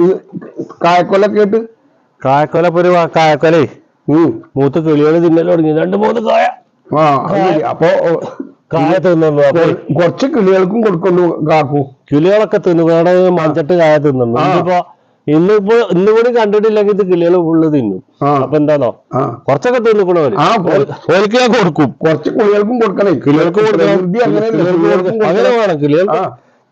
ഈ കായക്കൊലൊക്കെ ഇട്ട് കായക്കൊല പൊരു ഒരു കായക്കൊലേ. മൂത്ത് കിളികൾ തിന്നൽ തുടങ്ങി. രണ്ട് മൂന്ന് കായ. ആ. അപ്പൊ കായ തിന്നു അപ്പൊ കുറച്ച് കിളികൾക്കും കൊടുക്കുന്നു കാക്കൂ. കിളികളൊക്കെ തിന്നു. വേറെ മഞ്ചട്ട് കായ തിന്നു ഇപ്പൊ ഇന്നിപ്പോ ഇന്ന് കൂടി കണ്ടിട്ടില്ലെങ്കിൽ ഇത് കിളികൾ ഫുള്ള് തിന്നും. അപ്പൊ എന്താണോ കൊറച്ചൊക്കെ ഓർക്ക് ഞാൻ കൊടുക്കും. കുറച്ച് കിളികൾക്കും കൊടുക്കണേ. കിളികൾക്ക് കൊടുക്കണം. അങ്ങനെ വേണം. കിളികൾക്ക്.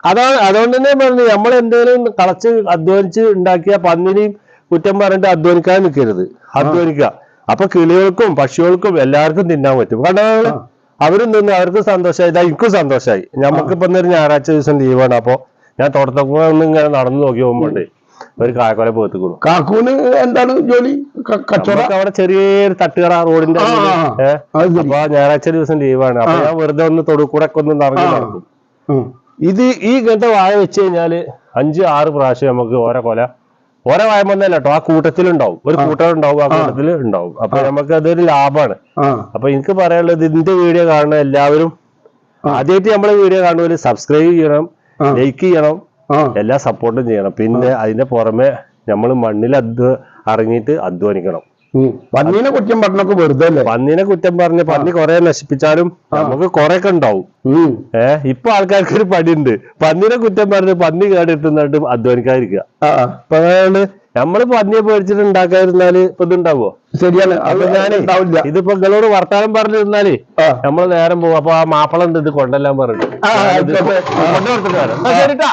അതാണ് അതുകൊണ്ട് തന്നെ പറഞ്ഞു നമ്മൾ എന്തെങ്കിലും കളച്ച് അധ്വാനിച്ച് ഉണ്ടാക്കിയ പന്നിനെയും കുറ്റം പറഞ്ഞിട്ട് അധ്വാനിക്കാൻ നിൽക്കരുത്. അധ്വാനിക്കുക. അപ്പൊ കിളികൾക്കും പക്ഷികൾക്കും എല്ലാവർക്കും തിന്നാൻ പറ്റും. കാരണം. അവരും തിന്ന് അവർക്ക് സന്തോഷമായി. ഇതാ എനിക്കും സന്തോഷമായി. നമുക്കിപ്പോ ഒരു ഞായറാഴ്ച ദിവസം ലീവാണ്. അപ്പൊ ഞാൻ തോട്ടത്തൊക്കെ ഒന്ന് ഇങ്ങനെ നടന്നു നോക്കി പോകുമ്പോണ്ട് ഒരു കാക്കോലെ പോകത്തിക്കുന്നു കാക്കൂന് എന്താണ് ജോലി? അവിടെ ചെറിയൊരു തട്ടുകട റോഡിന്റെ. അപ്പൊ ഞായറാഴ്ച ദിവസം ലീവാണ്. അപ്പൊ ഞാൻ വെറുതെ ഒന്ന് തൊടുക്കൂടെ ഒന്ന് നടന്നു നടക്കും. ഇത് ഈ ഇങ്ങനത്തെ വാഴ വെച്ച് കഴിഞ്ഞാൽ അഞ്ച് ആറ് പ്രാവശ്യം നമുക്ക് ഓരോ കൊല ഓരോ വാഴ വന്നല്ല കേട്ടോ ആ കൂട്ടത്തിലുണ്ടാവും. ഒരു കൂട്ടം ഉണ്ടാവും ആ കൂട്ടത്തിൽ ഉണ്ടാവും. അപ്പൊ നമുക്ക് അതൊരു ലാഭമാണ് അപ്പൊ എനിക്ക് പറയാനുള്ളത് ഇതിന്റെ വീഡിയോ കാണുന്ന എല്ലാവരും ആദ്യമായിട്ട് നമ്മളെ വീഡിയോ കാണുമ്പോൾ സബ്സ്ക്രൈബ് ചെയ്യണം ലൈക്ക് ചെയ്യണം എല്ലാ സപ്പോർട്ടും ചെയ്യണം. പിന്നെ അതിന്റെ പുറമെ നമ്മൾ മണ്ണിൽ അധ്വ ഇറങ്ങിയിട്ട് അധ്വാനിക്കണം. പന്നീനെ കുറ്റം പറഞ്ഞൊക്കെ വെറുതെ അല്ലേ പന്നിനെ കുറ്റം പറഞ്ഞ് പന്നി കുറെ നശിപ്പിച്ചാലും നമുക്ക് കുറെ ഒക്കെ ഉണ്ടാവും. ഉം. ഏ ഇപ്പൊ ആൾക്കാർക്ക് ഒരു പണിയുണ്ട്. പന്നിനെ കുറ്റം പറഞ്ഞ് പന്നി കേടിട്ടുന്നിട്ട് അധ്വാനിക്കാതിരിക്കുക. അപ്പൊ അതാണ് നമ്മൾ പന്നിയെ പേടിച്ചിട്ട് ഉണ്ടാക്കാതിരുന്നാൽ ഇപ്പൊ ഇതുണ്ടാവോ ശരിയാണ്. അത് ഇതിപ്പോ നിങ്ങളോട് വർത്താനം പറഞ്ഞിരുന്നാലേ. നമ്മൾ നേരം പോകും. അപ്പൊ ആ മാപ്പിള ഉണ്ട് ഇത് കൊണ്ടെല്ലാം പറഞ്ഞു. ആ, ആയിക്കോട്ടെ. കൊണ്ടുകൊടുത്തിട്ട് ശരിട്ടാ.